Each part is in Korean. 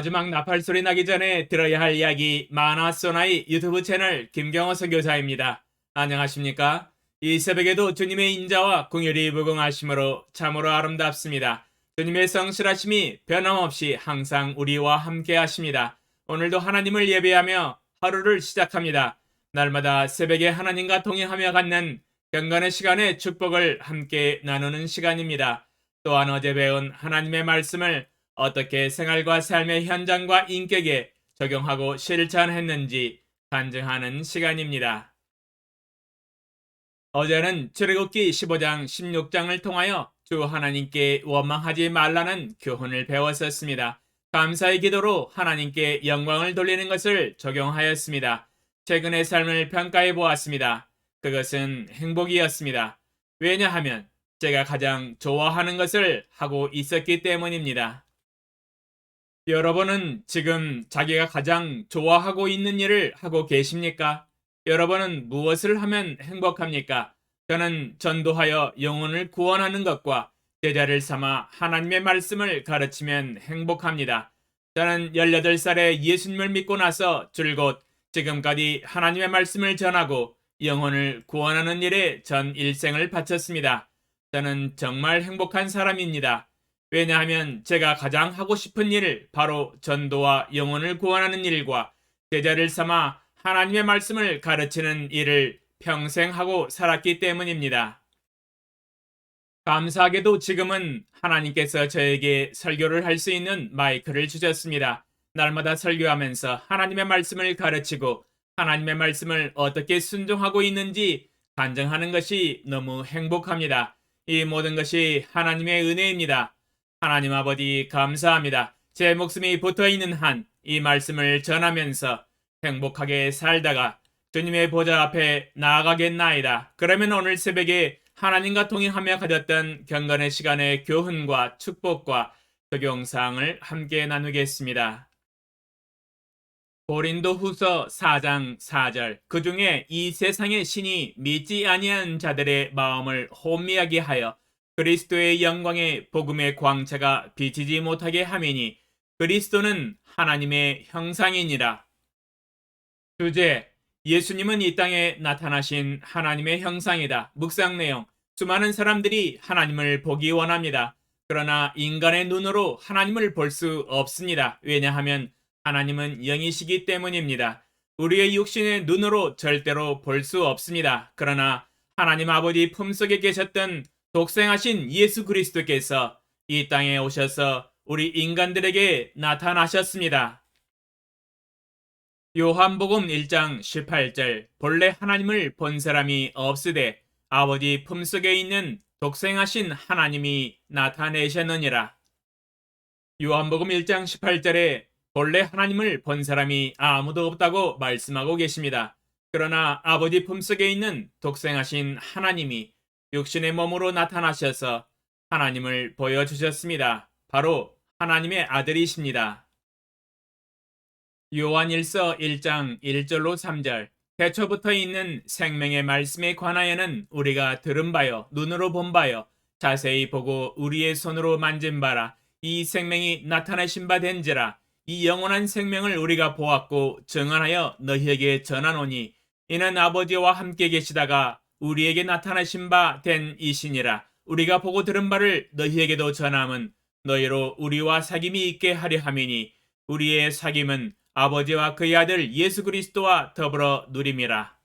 마지막 나팔 소리 나기 전에 들어야 할 이야기 마나소나이 유튜브 채널 김경호 선교사입니다. 안녕하십니까? 이 새벽에도 주님의 인자와 궁율이 무궁하심으로 참으로 아름답습니다. 주님의 성실하심이 변함없이 항상 우리와 함께 하십니다. 오늘도 하나님을 예배하며 하루를 시작합니다. 날마다 새벽에 하나님과 동행하며 갖는 경건의 시간의 축복을 함께 나누는 시간입니다. 또한 어제 배운 하나님의 말씀을 어떻게 생활과 삶의 현장과 인격에 적용하고 실천했는지 간증하는 시간입니다. 어제는 출애굽기 15장 16장을 통하여 주 하나님께 원망하지 말라는 교훈을 배웠었습니다. 감사의 기도로 하나님께 영광을 돌리는 것을 적용하였습니다. 최근의 삶을 평가해 보았습니다. 그것은 행복이었습니다. 왜냐하면 제가 가장 좋아하는 것을 하고 있었기 때문입니다. 여러분은 지금 자기가 가장 좋아하고 있는 일을 하고 계십니까? 여러분은 무엇을 하면 행복합니까? 저는 전도하여 영혼을 구원하는 것과 제자를 삼아 하나님의 말씀을 가르치면 행복합니다. 저는 18살에 예수님을 믿고 나서 줄곧 지금까지 하나님의 말씀을 전하고 영혼을 구원하는 일에 전 일생을 바쳤습니다. 저는 정말 행복한 사람입니다. 왜냐하면 제가 가장 하고 싶은 일, 바로 전도와 영혼을 구원하는 일과 제자를 삼아 하나님의 말씀을 가르치는 일을 평생 하고 살았기 때문입니다. 감사하게도 지금은 하나님께서 저에게 설교를 할 수 있는 마이크를 주셨습니다. 날마다 설교하면서 하나님의 말씀을 가르치고 하나님의 말씀을 어떻게 순종하고 있는지 간증하는 것이 너무 행복합니다. 이 모든 것이 하나님의 은혜입니다. 하나님 아버지 감사합니다. 제 목숨이 붙어 있는 한 이 말씀을 전하면서 행복하게 살다가 주님의 보좌 앞에 나아가겠나이다. 그러면 오늘 새벽에 하나님과 동행하며 가졌던 경건의 시간의 교훈과 축복과 적용사항을 함께 나누겠습니다. 고린도 후서 4장 4절 그 중에 이 세상의 신이 믿지 아니한 자들의 마음을 혼미하게 하여 그리스도의 영광의 복음의 광채가 비치지 못하게 함이니 그리스도는 하나님의 형상이니라. 주제 예수님은 이 땅에 나타나신 하나님의 형상이다. 묵상 내용 수많은 사람들이 하나님을 보기 원합니다. 그러나 인간의 눈으로 하나님을 볼 수 없습니다. 왜냐하면 하나님은 영이시기 때문입니다. 우리의 육신의 눈으로 절대로 볼 수 없습니다. 그러나 하나님 아버지 품속에 계셨던 독생하신 예수 그리스도께서 이 땅에 오셔서 우리 인간들에게 나타나셨습니다. 요한복음 1장 18절 본래 하나님을 본 사람이 없으되 아버지 품속에 있는 독생하신 하나님이 나타내셨느니라. 요한복음 1장 18절에 본래 하나님을 본 사람이 아무도 없다고 말씀하고 계십니다. 그러나 아버지 품속에 있는 독생하신 하나님이 육신의 몸으로 나타나셔서 하나님을 보여주셨습니다. 바로 하나님의 아들이십니다. 요한일서 1장 1절로 3절 대초부터 있는 생명의 말씀에 관하여는 우리가 들은 바요 눈으로 본 바요 자세히 보고 우리의 손으로 만진 바라 이 생명이 나타내신 바 된지라 이 영원한 생명을 우리가 보았고 증언하여 너희에게 전하노니 이는 아버지와 함께 계시다가 우리에게 나타나신 바 된 이시니라 우리가 보고 들은 바를 너희에게도 전함은 너희로 우리와 사귐이 있게 하려 함이니 우리의 사귐은 아버지와 그의 아들 예수 그리스도와 더불어 누림이라.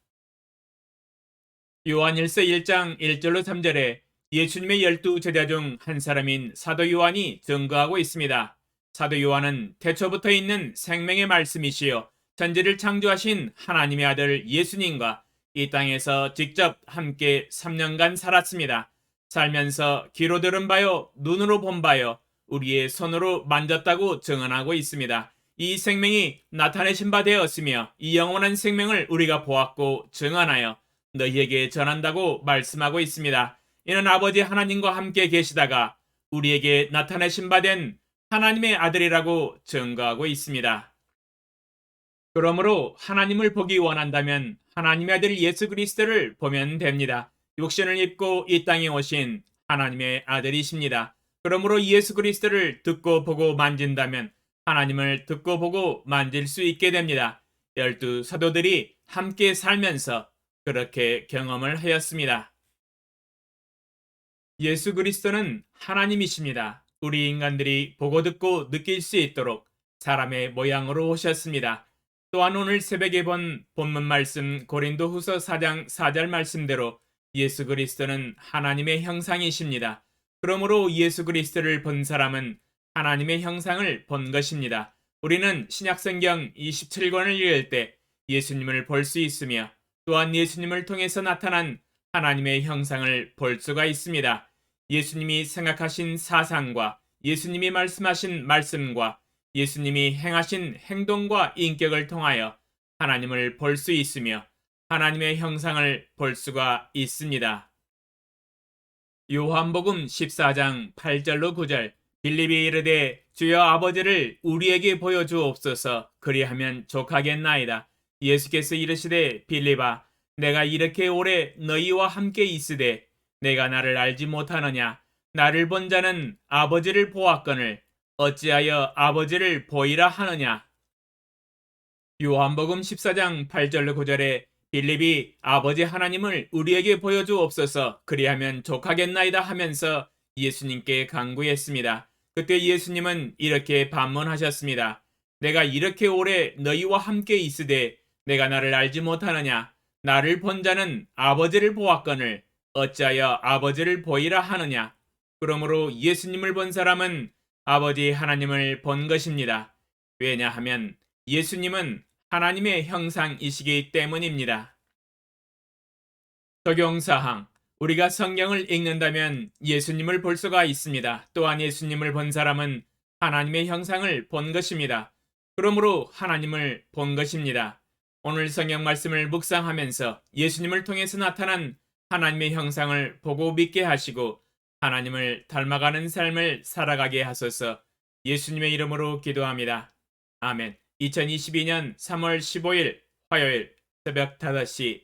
요한일서 1장 1절로 3절에 예수님의 열두 제자 중 한 사람인 사도 요한이 증거하고 있습니다. 사도 요한은 태초부터 있는 생명의 말씀이시요 천지를 창조하신 하나님의 아들 예수님과 이 땅에서 직접 함께 3년간 살았습니다. 살면서 귀로 들은 바요, 눈으로 본 바요, 우리의 손으로 만졌다고 증언하고 있습니다. 이 생명이 나타내신 바 되었으며 이 영원한 생명을 우리가 보았고 증언하여 너희에게 전한다고 말씀하고 있습니다. 이는 아버지 하나님과 함께 계시다가 우리에게 나타내신 바 된 하나님의 아들이라고 증거하고 있습니다. 그러므로 하나님을 보기 원한다면 하나님의 아들 예수 그리스도를 보면 됩니다. 육신을 입고 이 땅에 오신 하나님의 아들이십니다. 그러므로 예수 그리스도를 듣고 보고 만진다면 하나님을 듣고 보고 만질 수 있게 됩니다. 열두 사도들이 함께 살면서 그렇게 경험을 하였습니다. 예수 그리스도는 하나님이십니다. 우리 인간들이 보고 듣고 느낄 수 있도록 사람의 모양으로 오셨습니다. 또한 오늘 새벽에 본 본문 말씀 고린도 후서 4장 4절 말씀대로 예수 그리스도는 하나님의 형상이십니다. 그러므로 예수 그리스도를 본 사람은 하나님의 형상을 본 것입니다. 우리는 신약성경 27권을 읽을 때 예수님을 볼 수 있으며 또한 예수님을 통해서 나타난 하나님의 형상을 볼 수가 있습니다. 예수님이 생각하신 사상과 예수님이 말씀하신 말씀과 예수님이 행하신 행동과 인격을 통하여 하나님을 볼 수 있으며 하나님의 형상을 볼 수가 있습니다. 요한복음 14장 8절로 9절 빌립이 이르되 주여 아버지를 우리에게 보여주옵소서 그리하면 족하겠나이다. 예수께서 이르시되 빌립아 내가 이렇게 오래 너희와 함께 있으되 내가 나를 알지 못하느냐 나를 본 자는 아버지를 보았거늘 어찌하여 아버지를 보이라 하느냐 요한복음 14장 8절로 9절에 빌립이 아버지 하나님을 우리에게 보여주옵소서 그리하면 족하겠나이다 하면서 예수님께 간구했습니다. 그때 예수님은 이렇게 반문하셨습니다. 내가 이렇게 오래 너희와 함께 있으되 내가 나를 알지 못하느냐 나를 본 자는 아버지를 보았거늘 어찌하여 아버지를 보이라 하느냐 그러므로 예수님을 본 사람은 아버지 하나님을 본 것입니다. 왜냐하면 예수님은 하나님의 형상이시기 때문입니다. 적용사항 우리가 성경을 읽는다면 예수님을 볼 수가 있습니다. 또한 예수님을 본 사람은 하나님의 형상을 본 것입니다. 그러므로 하나님을 본 것입니다. 오늘 성경 말씀을 묵상하면서 예수님을 통해서 나타난 하나님의 형상을 보고 믿게 하시고 하나님을 닮아가는 삶을 살아가게 하소서 예수님의 이름으로 기도합니다. 아멘. 2022년 3월 15일 화요일 새벽 5시